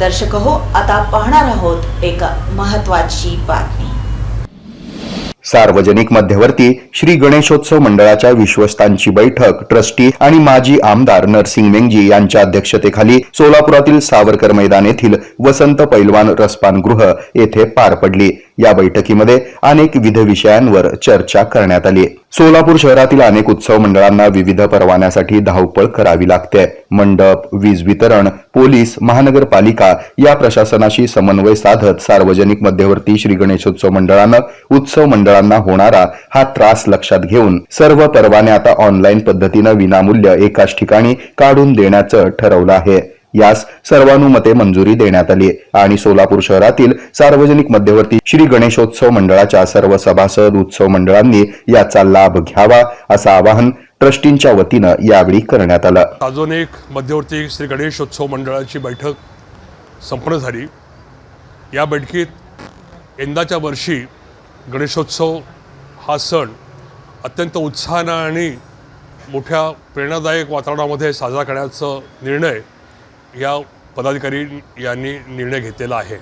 दर्शक हो आता पाहणार आहोत एक महत्वाची बातमी. सार्वजनिक मध्यवर्ती श्री गणेशोत्सव मंडळाच्या विश्वस्तांची बैठक ट्रस्टी आणि माजी आमदार नरसिंग मेंगजी यांच्या अध्यक्षतेखाली सोलापुरातील सावरकर मैदान येथील वसंत पैलवान रसपानगृह येथे पार पडली. या बैठकीमध्ये अनेक विविध विषयांवर चर्चा करण्यात आली. सोलापूर शहरातील अनेक उत्सव मंडळांना विविध परवान्यासाठी धावपळ करावी लागते. मंडप वीज वितरण पोलीस महानगरपालिका या प्रशासनाशी समन्वय साधत सार्वजनिक मध्यवर्ती श्री गणेशोत्सव मंडळानं उत्सव मंडळांना होणारा हा त्रास लक्षात घेऊन सर्व परवाने आता ऑनलाईन पद्धतीनं विनामूल्य एकाच ठिकाणी काढून देण्याचं ठरवलं आहे. यास सर्वानुमते मंजुरी देण्यात आली आणि सोलापूर शहरातील सार्वजनिक मध्यवर्ती श्री गणेशोत्सव मंडळाच्या सर्व सभासद उत्सव मंडळांनी याचा लाभ घ्यावा असं आवाहन ट्रस्टींच्या वतीनं यावेळी करण्यात आलं. अजून एक मध्यवर्ती श्री गणेशोत्सव मंडळाची बैठक संपन्न झाली. या बैठकीत यंदाच्या वर्षी गणेशोत्सव हा सण अत्यंत उत्साहानं आणि मोठ्या प्रेरणादायक वातावरणामध्ये साजरा करण्याचा निर्णय या पदाधिकारी यांनी निर्णय घेतलेला आहे.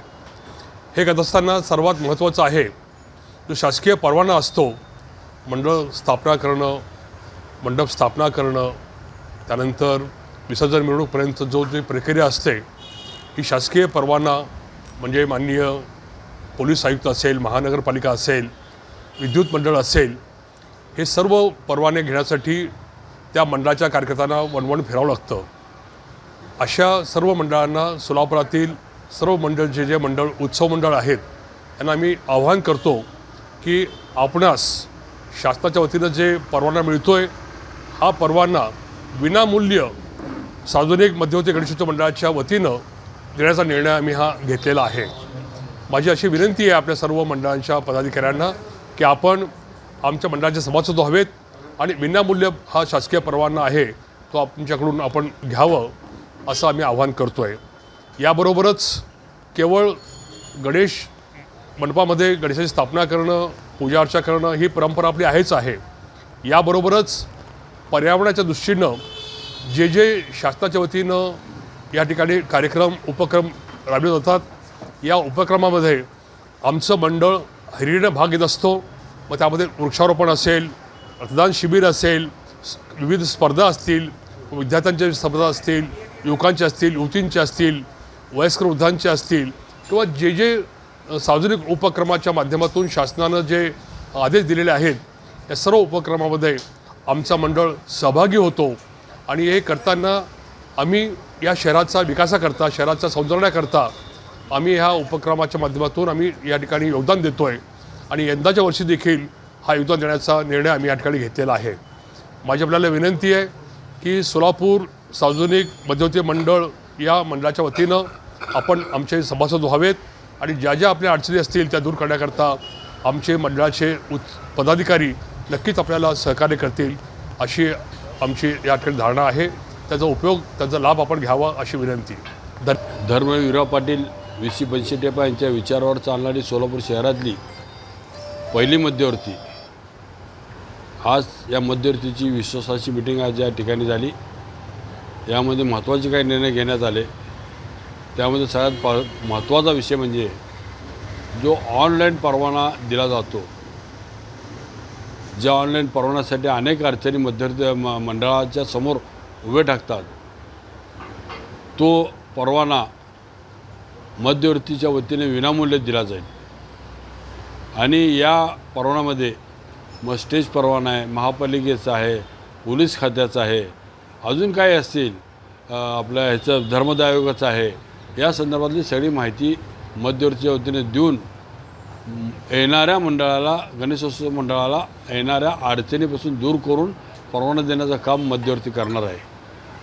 हे करत असताना सर्वात महत्त्वाचं आहे. जो शासकीय परवाना असतो मंडळ स्थापना करणं मंडप स्थापना करणं त्यानंतर विसर्जन मिरवणूकपर्यंत जो जी प्रक्रिया असते ही शासकीय परवाना म्हणजे माननीय पोलीस आयुक्त असेल महानगरपालिका असेल विद्युत मंडळ असेल हे सर्व परवाने घेण्यासाठी त्या मंडळाच्या कार्यकर्त्यांना वणवण फिरावं लागतं. अशा सर्व मंडळांना सोलापुरातील सर्व मंडळ जे जे मंडळ उत्सव मंडळ आहेत त्यांना आम्ही आव्हान करतो की आपणास शासनाच्या वतीनं जे परवाना मिळतो आहे हा परवाना विनामूल्य सार्वजनिक मध्यवर्ती गणेशोत्सव मंडळाच्या वतीनं देण्याचा निर्णय आम्ही हा घेतलेला आहे. माझी अशी विनंती आहे आपल्या सर्व मंडळांच्या पदाधिकाऱ्यांना की आपण आमच्या मंडळाचे सभासद हवेत आणि विनामूल्य हा शासकीय परवाना आहे तो आमच्याकडून आपण घ्यावं. असं आम्ही आव्हान करतो आहे याबरोबरच केवळ गणेश मंडपामध्ये गणेशाची स्थापना करणं पूजा अर्चा करणं ही परंपरा आपली आहेच आहे. याबरोबरच पर्यावरणाच्या दृष्टीनं जे जे शासनाच्या वतीनं या ठिकाणी कार्यक्रम उपक्रम राबवले जातात या उपक्रमामध्ये आमचं मंडळ हिरीनं भाग घेत असतो. मग त्यामध्ये वृक्षारोपण असेल रक्तदान शिबिर असेल विविध स्पर्धा असतील विद्यार्थ्यांच्या स्पर्धा असतील युवकांचे असतील युवतींचे असतील वयस्कर वृद्धांचे असतील किंवा जे जे सार्वजनिक उपक्रमाच्या माध्यमातून शासनानं जे आदेश दिलेले आहेत या सर्व उपक्रमामध्ये आमचा मंडळ सहभागी होतो. आणि हे करताना आम्ही या शहराचा विकासाकरता शहराचा सौंदर्याकरता आम्ही ह्या उपक्रमाच्या माध्यमातून आम्ही या ठिकाणी योगदान देतो आहे आणि यंदाच्या वर्षी देखील हा योगदान देण्याचा निर्णय आम्ही या ठिकाणी घेतलेला आहे. माझी आपल्याला विनंती आहे की सोलापूर सार्वजनिक मध्यवर्ती मंडळ या मंडळाच्या वतीनं आपण आमचे सभासद व्हावेत आणि ज्या ज्या आपल्या अडचणी असतील त्या दूर करण्याकरता आमचे मंडळाचे उत् पदाधिकारी नक्कीच आपल्याला सहकार्य करतील अशी आमची या ठिकाणी धारणा आहे. त्याचा उपयोग त्याचा लाभ आपण घ्यावा अशी विनंती. धन्यवाद धर्मवीरराव पाटील वी सी पंचटेपा यांच्या विचारावर चालणारी सोलापूर शहरातली पहिली मध्यवर्ती. आज या मध्यवर्तीची विश्वासाची मिटिंग आज या ठिकाणी झाली. यामध्ये महत्त्वाचे काही निर्णय घेण्यात आले. त्यामध्ये सगळ्यात पा महत्त्वाचा विषय म्हणजे जो ऑनलाईन परवाना दिला जातो ज्या ऑनलाईन परवान्यासाठी अनेक अडचणी मध्यवर्ती म मंडळाच्या समोर उभे टाकतात तो परवाना मध्यवर्तीच्या वतीने विनामूल्य दिला जाईल. आणि या परवानामध्ये मग स्टेज परवाना आहे महापालिकेचा आहे पोलीस खात्याचा आहे अजून काय असतील आपल्या ह्याचं धर्मदाय आहे या संदर्भातली सगळी माहिती मध्यवर्तीच्या वतीने देऊन येणाऱ्या मंडळाला गणेशोत्सव मंडळाला येणाऱ्या अडचणीपासून दूर करून परवाना देण्याचं काम मध्यवर्ती करणार आहे.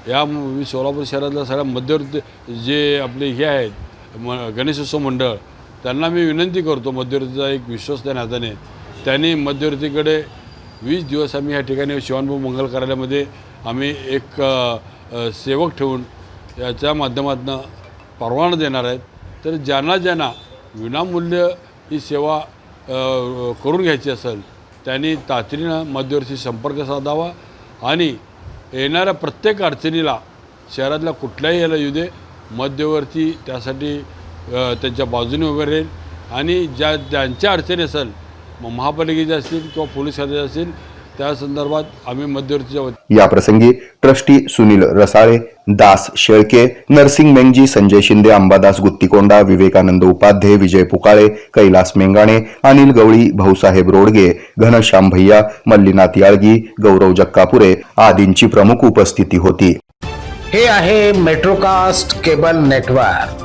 या मी सोलापूर शहरातल्या सगळ्या मध्यवर्ती जे आपले हे आहेत म गणेशोत्सव मंडळ त्यांना मी विनंती करतो मध्यवर्तीचा एक विश्वास त्या नात्याने त्यांनी मध्यवर्तीकडे वीस दिवस आम्ही या ठिकाणी शिवानभाऊ मंगल कार्यालयामध्ये आम्ही एक सेवक ठेवून याच्या माध्यमातून परवाना देणार आहेत. तर ज्यांना ज्यांना विनामूल्य ही सेवा करून घ्यायची असेल त्यांनी तातडीनं मध्यवर्ती संपर्क साधावा आणि येणाऱ्या प्रत्येक अडचणीला शहरातल्या कुठल्याही याला येऊ दे मध्यवर्ती त्यासाठी त्यांच्या बाजूने उभे राहील आणि ज्या ज्यांच्या अडचणी असेल मग महापालिकेच्या असतील किंवा पोलीस खात्याच्या असतील त्या संदर्भात आम्ही मध्यवर्तीच्या वती या प्रसंगी ट्रस्टी सुनील रसाळे दास शेळके नरसिंग मेंगजी संजय शिंदे अंबादास गुत्तीकोंडा विवेकानंद उपाध्ये विजय पुकाळे कैलास मेंगाणे अनिल गवळी भाऊसाहेब रोडगे घनश्याम भैया मल्लीनाथ याळगी गौरव जक्कापुरे आदींची प्रमुख उपस्थिती होती. हे आहे मेट्रोकास्ट केबल नेटवर्क.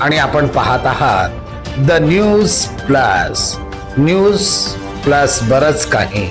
आणि आपण पाहत आहात the news plus. News plus बरच काही.